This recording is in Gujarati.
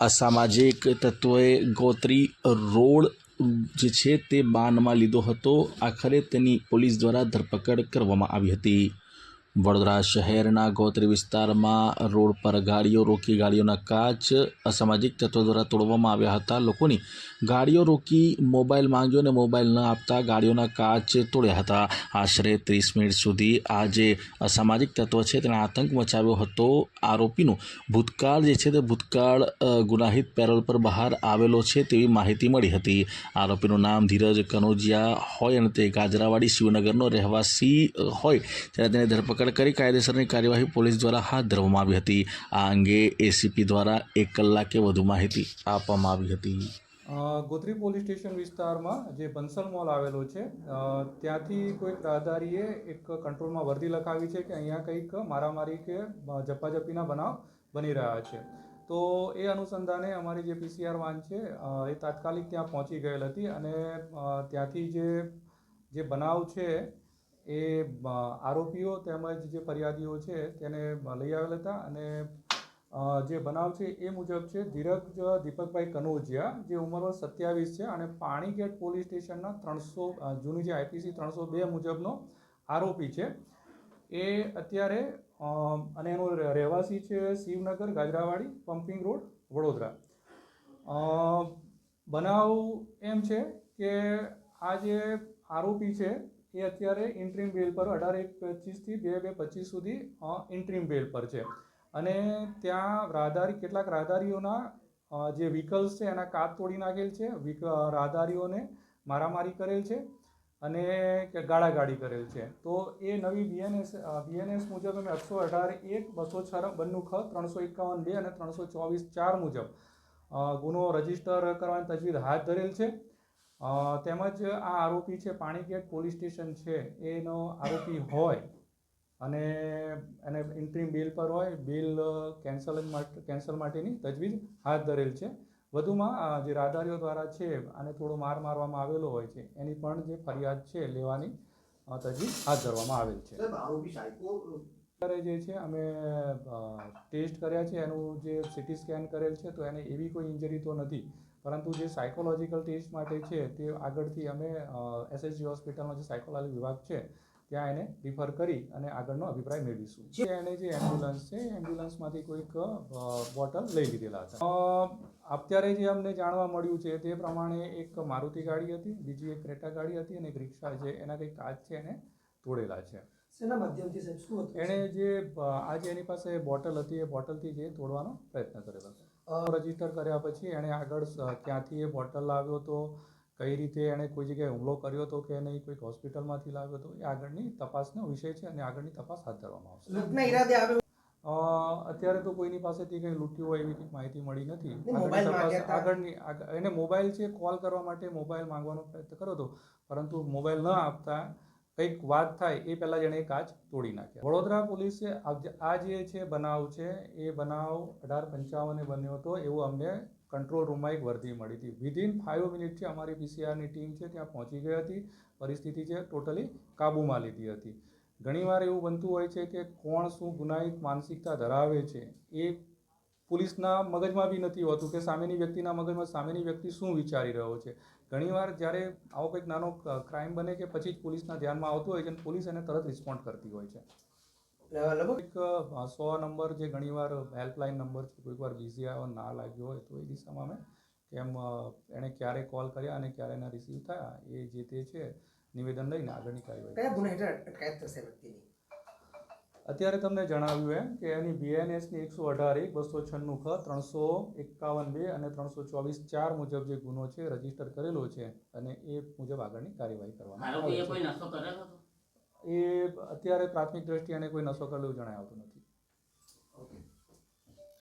અસામાજિક તત્વોએ ગોત્રી રોડ જે છે તે બાનમાં લીધો હતો. આખરે તેની પોલીસ દ્વારા ધરપકડ કરવામાં આવી હતી. વડોદરા શહેરના ગોત્રી વિસ્તારમાં રોડ પર ગાડીઓ રોકી ગાડીઓના કાચ અસામાજિક તત્વો દ્વારા તોડવામાં આવ્યા હતા. લોકોની ગાડીઓ રોકી મોબાઈલ માંગ્યો અને મોબાઈલ ન આપતા ગાડીઓના કાચ તોડ્યા હતા. આશરે ત્રીસ મિનિટ સુધી આ જે અસામાજિક તત્વ છે તેણે આતંક મચાવ્યો હતો. આરોપીનું ભૂતકાળ જે છે તે ભૂતકાળ ગુનાહિત પેરોલ પર બહાર આવેલો છે તેવી માહિતી મળી હતી. આરોપીનું નામ ધીરજ કનોજિયા હોય અને તે ગાજરાવાડી શિવનગરનો રહેવાસી હોય. ત્યારે તેને ધરપકડ કરી કાયદેસરની કાર્યવાહી પોલીસ દ્વારા હાથ ધરવામાં આવી હતી. આ અંગે એસીપી દ્વારા એક કલાકે વધુ માહિતી આપવામાં આવી હતી. ગોત્રી પોલીસ સ્ટેશન વિસ્તારમાં જે બંસલ મોલ આવેલો છે ત્યાંથી કોઈક રાહદારીએ એક કંટ્રોલમાં વર્દી લખાવી છે કે અહીંયા કંઈક મારામારી કે અ, ઝપાઝપીના બનાવ બની રહ્યા છે. તો એ અનુસંધાને અમારી જે પીસીઆર વાન છે એ તાત્કાલિક ત્યાં પહોંચી ગયેલ હતી અને ત્યાંથી જે જે બનાવ છે એ આરોપીઓ તેમજ જે ફરિયાદીઓ છે તેને લઈ આવેલ હતા અને જે બનાવ છે એ મુજબ છે ધીરજ દીપકભાઈ કનોજિયા, જે ઉંમર સત્યાવીસ છે અને પાણીગેટ પોલીસ સ્ટેશનના ત્રણસો જૂની જે આઈપીસી ત્રણસો બે મુજબનો આરોપી છે. એ અત્યારે અને એનો રહે- રહેવાસી છે શિવનગર ગાજરાવાડી પમ્પિંગ રોડ વડોદરા. બનાવ એમ છે કે આ જે આરોપી છે એ અત્યારે ઇન્ટ્રીમ બેલ પર અઢાર એક પચીસથી બે બે પચીસ સુધી ઇન્ટ્રીમ બેલ પર છે. અને ત્યાં રાહદારી, કેટલાક રાહદારીઓના જે વ્હીકલ્સ છે, એના કાચ તોડી નાખેલ છે. રાહદારીઓને મારામારી કરેલ છે અને ગાળાગાળી કરેલ છે. તો એ નવી બીએનએસ બીએનએસ મુજબ અમે એકસો અઢાર એક, બસો છ બન્નું ખ, ત્રણસો એકાવન બે અને ત્રણસો ચોવીસ ચાર મુજબ ગુનો રજિસ્ટર કરવાની તજવીજ હાથ ધરેલ છે. તેમજ આ આરોપી છે પાણીગેટ પોલીસ સ્ટેશન છે. એનો આરોપી હોય અને એને ઇન્ટ્રીમ બિલ પર હોય બિલ કેન્સલ માટે કેન્સલ માટેની તજવીજ હાથ ધરેલ છે. વધુમાં જે રાહદારીઓ દ્વારા છે અને થોડો માર મારવામાં આવેલો હોય છે, એની પણ જે ફરિયાદ છે લેવાની તજવીજ હાથ ધરવામાં આવેલ છે. અત્યારે જે છે, અમે ટેસ્ટ કર્યા છે, એનું જે સિટી સ્કેન કરેલ છે, તો એને એવી કોઈ ઇન્જરી તો નથી. પરંતુ જે સાયકોલોજીકલ ટેસ્ટ માટે છે, તે આગળથી અમે એસએસજી હોસ્પિટલનો જે સાયકોલોજી વિભાગ છે, ત્યાં એને રિફર કરી અને આગળનો અભિપ્રાય મેળવીશું. જે એને જે એમ્બ્યુલન્સ છે એમ્બ્યુલન્સમાંથી કોઈક બોટલ લઈ લીધેલા હતા. અત્યારે જે અમને જાણવા મળ્યું છે, તે પ્રમાણે એક મારુતિ ગાડી હતી, બીજી એક ક્રેટા ગાડી હતી અને એક રિક્ષા છે, એના કંઈક કાચ છે, એને તોડેલા છે. શેના માધ્યમથી સાહેબ? શું હતું? એણે જે આજે એની પાસે બોટલ હતી એ બોટલથી જે તોડવાનો પ્રયત્ન કરેલો હતો. રજિસ્ટર કર્યા પછી એણે આગળ ક્યાંથી એ બોટલ લાવ્યો હતો કઈ રીતે એણે કોઈ જગ્યાએ હુમલો કર્યો હતો કે નહીં કોઈક હોસ્પિટલમાંથી લાવ્યો હતો એ આગળની તપાસનો વિષય છે અને આગળની તપાસ હાથ ધરવામાં આવશે. લૂંટના ઈરાદે આવ્યો અત્યારે તો કોઈની પાસેથી કંઈ લૂંટ્યું હોય એવી કંઈક માહિતી મળી નથી. આગળની એને મોબાઈલ છે કોલ કરવા માટે મોબાઈલ માંગવાનો પ્રયત્ન કર્યો હતો પરંતુ મોબાઈલ ન આપતા કંઈક વાત થાય એ પહેલાં જેણે કાચ તોડી નાખ્યા. વડોદરા પોલીસે આ જે- છે બનાવ છે, એ બનાવ અઢાર પંચાવને બન્યો હતો, એવું અમને કંટ્રોલ રૂમમાં એક વર્દી મળી હતી. વિધિન ફાઇવ મિનિટથી અમારી પીસીઆરની ટીમ છે ત્યાં પહોંચી ગઈ હતી. પરિસ્થિતિ છે ટોટલી કાબૂમાં લીધી હતી. ઘણીવાર એવું બનતું હોય છે કે કોણ શું ગુનાહિત માનસિકતા ધરાવે છે એ પોલીસના મગજમાં બી નથી હોતું કે સામેની વ્યક્તિના મગજમાં સામેની વ્યક્તિ શું વિચારી રહ્યો છે. ઘણીવાર જ્યારે આવો કંઈક નાનો ક્રાઇમ બને કે પછી જ પોલીસના ધ્યાનમાં આવતું હોય છે અને પોલીસ એને તરત રિસ્પોન્ડ કરતી હોય છે. લગભગ? એક સો નંબર જે ઘણીવાર હેલ્પલાઇન નંબર છે કોઈક વાર બિઝી આવ્યો ના લાગ્યો હોય તો એ દિશામાં અમે કેમ એણે ક્યારે કોલ કર્યા અને ક્યારે એના રિસીવ થયા એ જે તે છે નિવેદન લઈને આગળની કાર્યવાહી કયા ગુના હેઠળ અટકાયત થશે વ્યક્તિની? અત્યારે તમને જણાવ્યું એમ કે એની બીએનએસની એકસો અઢાર એક બસો છન્નું ખ ત્રણસો એકાવન બે અને ત્રણસો ચોવીસ ચાર મુજબ જે ગુનો છે રજિસ્ટર કરેલો છે અને એ મુજબ આગળની કાર્યવાહી કરવામાં આવે છે. એ અત્યારે પ્રાથમિક દ્રષ્ટિએ એને કોઈ નશો કરેલું જણાય આવતું નથી. ઓકે.